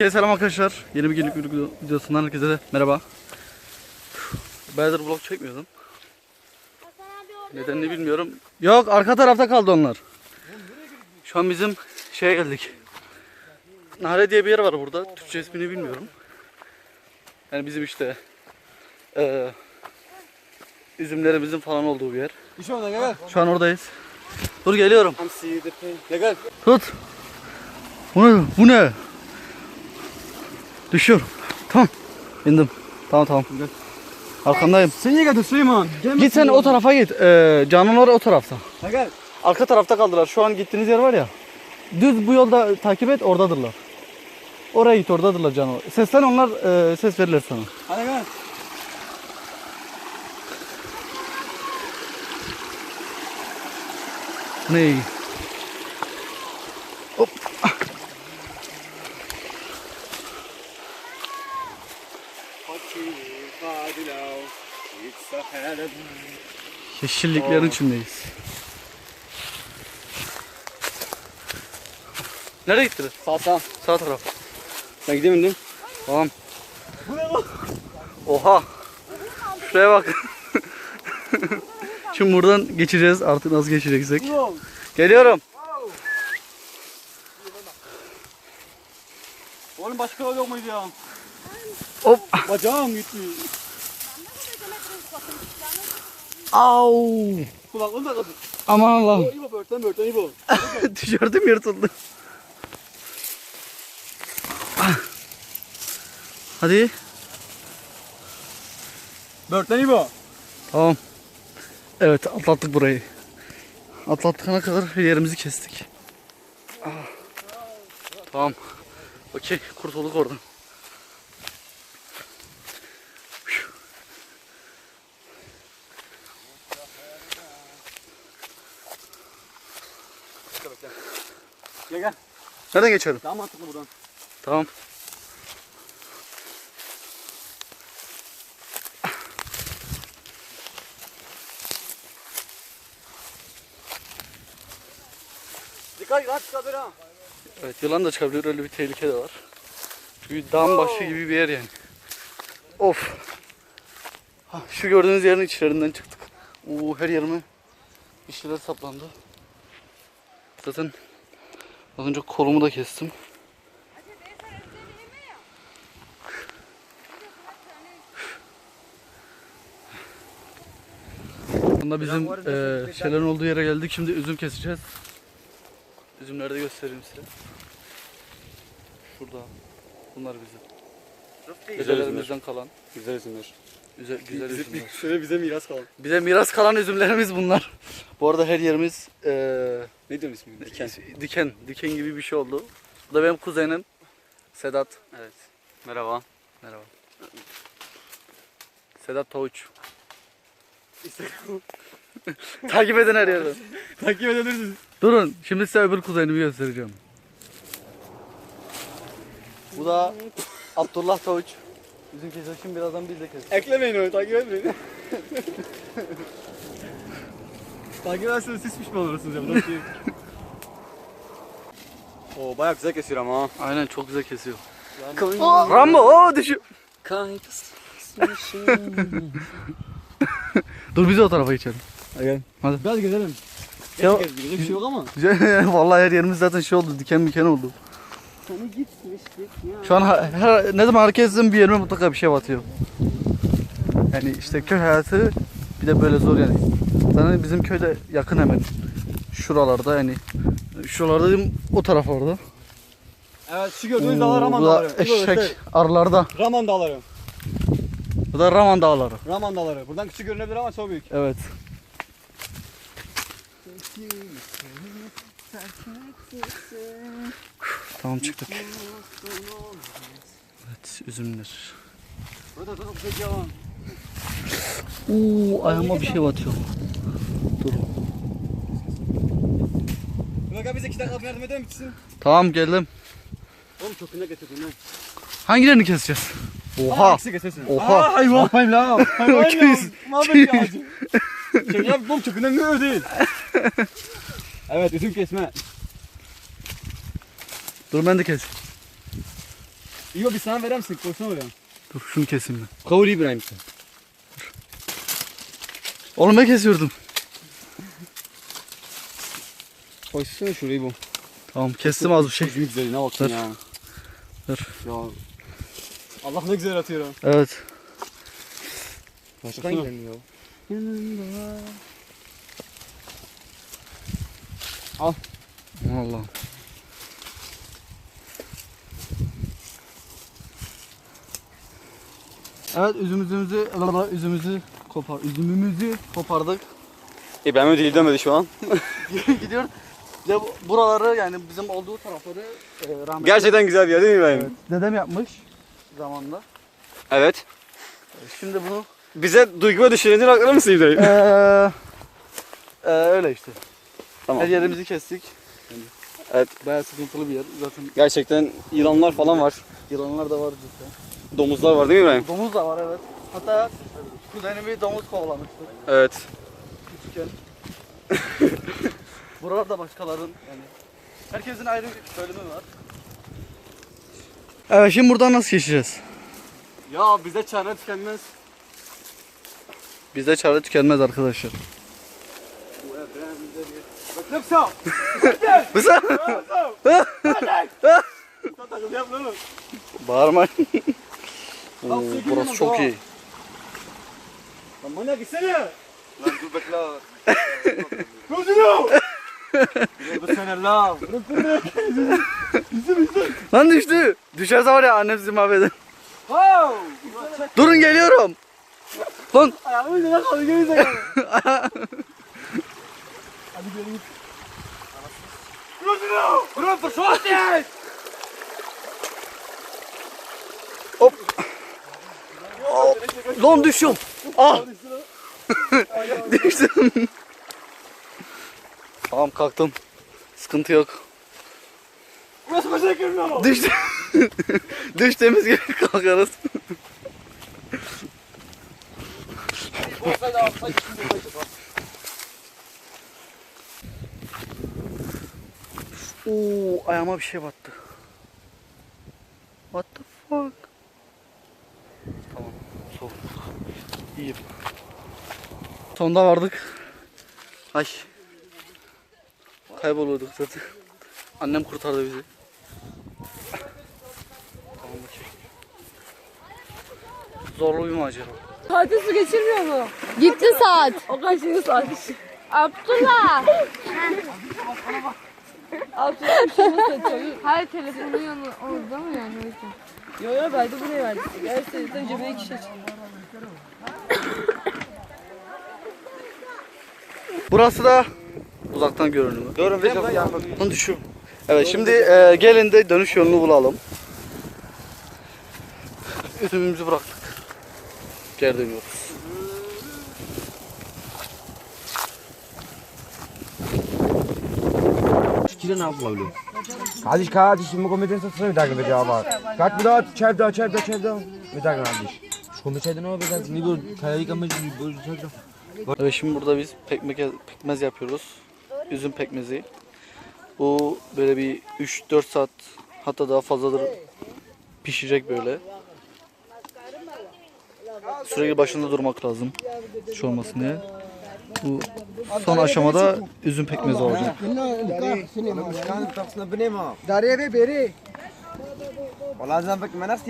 Herkese selam arkadaşlar. Yeni bir günlük video- videosundan herkese de merhaba. Bayağıdır vlog çekmiyordum. Nedenini bilmiyorum. Yok arka tarafta kaldı onlar. Şu an bizim şeye geldik. Nare diye bir yer var burada. Türkçe ismini bilmiyorum. Yani bizim işte eee üzümlerimizin falan olduğu bir yer. Şu an oradayız. Dur geliyorum. Tut. Bu ne? Bu ne? Düşüyorum. Tamam. İndim. Tamam tamam. Arkandayım. Sen niye geldin Süleyman? Git sen o tarafa git. Ee, canlılar o tarafta. Ha gel. Arka tarafta kaldılar. Şu an gittiğiniz yer var ya. Düz bu yolda takip et oradadırlar. Oraya git oradadırlar canlılar. Seslen onlar e, ses verirler sana. Hadi gel. Ne? Hop. Yeşilliklerin içindeyiz. Nereye gittiler? Sağ sağ. Sağ taraf. Ben gideyim indim. Tamam. Bu ne lan? Oha. Şuraya bak. Şimdi buradan geçeceğiz. Artık nasıl geçeceksek. Geliyorum. Oğlum başka yol yok muydu ya? Hop. Bacağım gitti. Au. Kulaklığım da. Aman Allah'ım. İbo börten börten İbo. Tişörtüm yırtıldı. Ah. Hadi. Börten İbo. Tamam. Evet atlattık burayı. Atlattıkana kadar yerimizi kestik. Ah. Tamam. Okey kurtulduk oradan. Pşu. Gel gel. Nereden geçelim? Daha mantıklı buradan. Tamam. Dikkat hadi çıkar ha. Evet yılan da çıkabilir öyle bir tehlike de var. Çünkü dağın başı gibi bir yer yani. Of. Ha, şu gördüğünüz yerin içlerinden çıktık. Oo, her yerime bir şeyler saplandı. Zaten az önce kolumu da kestim. Bunda bizim eee şeylerin olduğu yere geldik. Şimdi üzüm keseceğiz. Üzümleri de göstereyim size. Şurada. Bunlar bizim. Dedelerimizden kalan. Güzel isimler. Güzel, güzel üzümler. Şöyle bize miras kaldı. Bize miras kalan üzümlerimiz bunlar. Bu arada her yerimiz eee Ne diyorsun ismi? Diken. diken, diken gibi bir şey oldu. Bu da benim kuzenim Sedat. Evet. Merhaba. Merhaba. Sedat Tavuç. Takip edin her yerden. Takip edebilirsiniz. Durun, şimdi size öbür kuzenimi göstereceğim. Bu da Abdullah Tavuç. Bizim kesesim birazdan biz de keseceğiz. Eklemeyin onu takip etmeyin. takip ederseniz siz pişman olursunuz ya. bu da şey. Oo bayağı güzel kesiyor ama ha. Aynen çok güzel kesiyor. Yani... Rambo o düşüyor. Dur biz de o tarafa geçelim. Gel. Hadi. Biraz gezelim. Ya- Ya, Geç, bir şey yok ama. Vallahi her yerimiz zaten şey oldu, diken diken oldu. Seni gitmiştik ya. Şu an her, ne zaman hareket etsem bir yerime mutlaka bir şey batıyor. Yani işte köy hayatı bir de böyle zor yani. Zaten bizim köyde yakın hemen. Şuralarda yani. Şuralarda dedim o taraf orada. Evet şu gördüğünüz dağlar Raman bu da dağları. Eşek arlarda. Raman dağları. Bu da Raman dağları. Raman dağları. Buradan küçük görünebilir ama çok büyük. Evet. Tamam çıktık. Evet üzümler. Burada. Oo ayağıma bir şey batıyor. Bak abi bize iki dakika yardım eder misin? Tamam geldim. Oğlum çok güne getirdin lan. Hangilerini keseceğiz? Oha. Oha. Eksi kesesin. Oha. Aa, hayvan. Yapmayın la. Hayvan ya. Muhabbet ya. Şey yap oğlum önemli öyle değil. Evet üzüm kesme. Dur ben de kes. İbo bir sana verir misin? Koysana oraya. Dur şunu keseyim ben. Kavur İbrahim sen. Oğlum ben kesiyordum. Koysana şurayı bu. Tamam kestim az bir şey. Çok güzeline bakın Dur. ya. Dur. Ya. Allah ne güzel atıyor ha. Evet. Başkan gelmiyor. Allah'ım. Evet üzümümüzü üzümümüzü kopar üzümümüzü kopardık. İbrahim değil demedi şu an. Gidiyor. Ya bu- buraları yani bizim olduğu tarafları e, rahmetli Gerçekten güzel bir yer değil mi İbrahim? evet, dedem yapmış zamanında. Evet. Şimdi bunu Bize duygu ve düşüncelerini aktarır mısın İbrahim? eee eee, öyle işte. Tamam. Her yerimizi kestik. Evet. Bayağı sıkıntılı bir yer. Zaten Gerçekten yılanlar falan var. yılanlar da var cidden. Domuzlar var değil mi İbrahim? Domuz da var evet. Hatta kuzenimi domuz kovalamıştı Evet. küçükken. Buralarda başkaların yani herkesin ayrı bir bölümü var. Evet şimdi buradan nasıl geçeceğiz? Ya bize çare tükenmez. Bizde çare tükenmez arkadaşlar. Takıl yapma oğlum. Bağırmayın. Oo, Lan burası çok iyi. Lan manyak gitsene. Lan dur bekle. Gözünü. Bu sene la. Lan düştü. Düşerse var ya annem sizi mahveder. Durun geliyorum. Lan Ayağımın üzerine kaldı Hadi gelin. Gözünü. Bro, försvarsdel. lan düşüyorum. Ah. Düştüm. tamam kalktım. Sıkıntı yok. Burası başa girmiyor. Düştü. Düştüğümüz gibi kalkarız. Oo, ayağıma bir şey battı. What the fuck? Tamam, soğuk. İyiyim. Sonunda vardık. Ay. Kayboluyorduk zaten. Annem kurtardı bizi. Tamam bakayım. Zorlu bir macera. Saate su geçirmiyor mu? Gitti saat. O kaçıncı saat? Abdullah. Satıyor. Hayır telefonun yanı orada mı yani? o yüzden? Yo yo verdi buraya verdi. Gel sen cebine iki şey. Burası da uzaktan görünümü. Durun bir kapı Lan düşüyor. Evet şimdi e, gelin de dönüş yolunu bulalım. Üzümümüzü bıraktık. Geri dönüyoruz. Kiran avlıyor. Kardeş kardeş şimdi komedyen satsana bir dakika bir cevap Kaç bir daha çev daha çev daha çev daha. Bir dakika kardeş. Şu komedyen ne yapıyor? Ne bu kayayı kamacı daha. Evet şimdi burada biz pekmez, pekmez yapıyoruz. Üzüm pekmezi. Bu böyle bir 3-4 saat hatta daha fazladır pişecek böyle. Sürekli başında durmak lazım. Hiç olmasın diye. Bu son aşamada üzüm pekmezi olacak. Dari be beri. Valla menas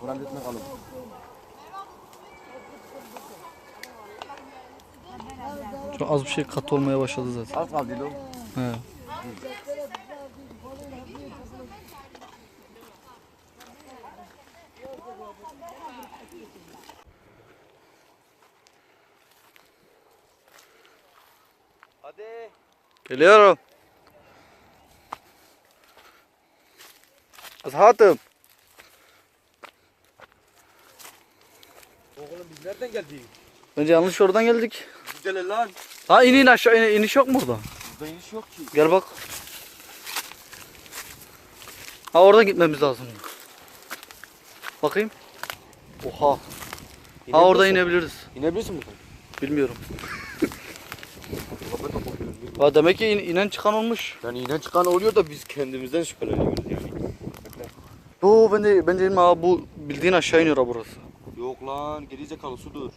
Kur'an kalın. Çok az bir şey katı olmaya başladı zaten. Az kaldı lo. He. Hadi. Geliyorum. Azhatım. Oğlum biz nereden geldik? Bence yanlış oradan geldik. Güzel lan. Ha inin aşağı in, iniş yok mu burada? Burada iniş yok ki. Gel bak. Ha oradan gitmemiz lazım. Bakayım. Oha. Ha orada inebiliriz. İnebilirsin buradan. Bilmiyorum. Ha demek ki in- inen çıkan olmuş. Yani inen çıkan oluyor da biz kendimizden şüpheleniyoruz yani. Yo ben de ben dedim abi bu bildiğin aşağı iniyor ha burası. Yok lan gerizekalı sudur.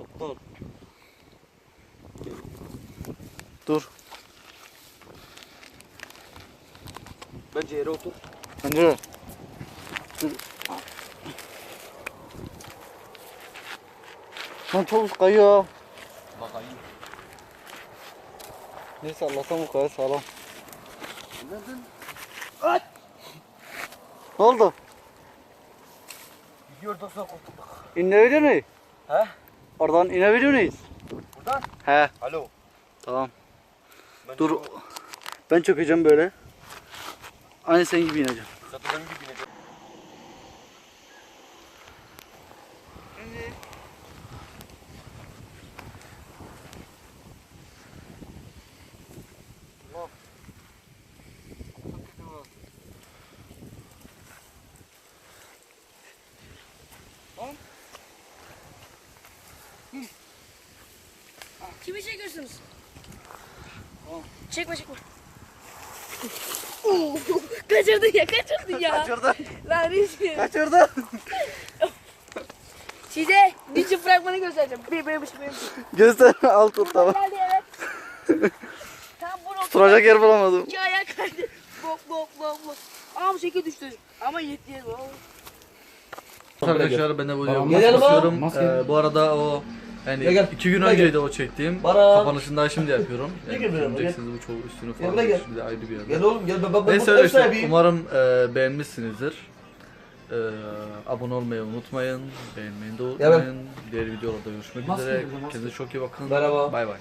Aptal. Dur. Bence yere otur. Bence de. Dur. Lan çok kayıyor. Bakayım. Neyse Allah'tan bu kadar sağlam. Ne oldu? Gidiyor da sonra kurtulduk. İnebiliyor muyuz? He? Oradan inebiliyor muyuz? Buradan? He Alo. tamam. Ben Dur. de- Ben çökeceğim böyle. Aynı sen gibi ineceğim. Zaten benim gibi ineceğim. Kimi çekiyorsunuz? Çekme çekme. Oo, kaçırdın ya kaçırdın ya. Kaçırdın. Lan rezil. Kaçırdın. Size dizi fragmanı göstereceğim. Bir benim için. Göster al tut tamam. Geldi evet. Tam yer bulamadım. iki ayak kaydı. Bok bok bok bok. Ama şekil düştü. Ama yetti yetti. Arkadaşlar ben de bu yanıma. basıyorum. Maske. Ee, bu arada o yani Gel, gel. iki gün Gel, önceydi gel. o çektiğim. Bana. Kapanışını daha şimdi yapıyorum. Yani Gel, gel, gel. göreceksiniz bu çok üstünü falan. Gel, gel. Şimdi ayrı bir yerde. Gel oğlum gel ben ben Neyse öyle işte. sahibiyim. Umarım e, beğenmişsinizdir. E, abone olmayı unutmayın. Beğenmeyi de unutmayın. Diğer videolarda görüşmek Maske üzere. mi? Maske. Kendinize çok iyi bakın. Merhaba. Bay bay.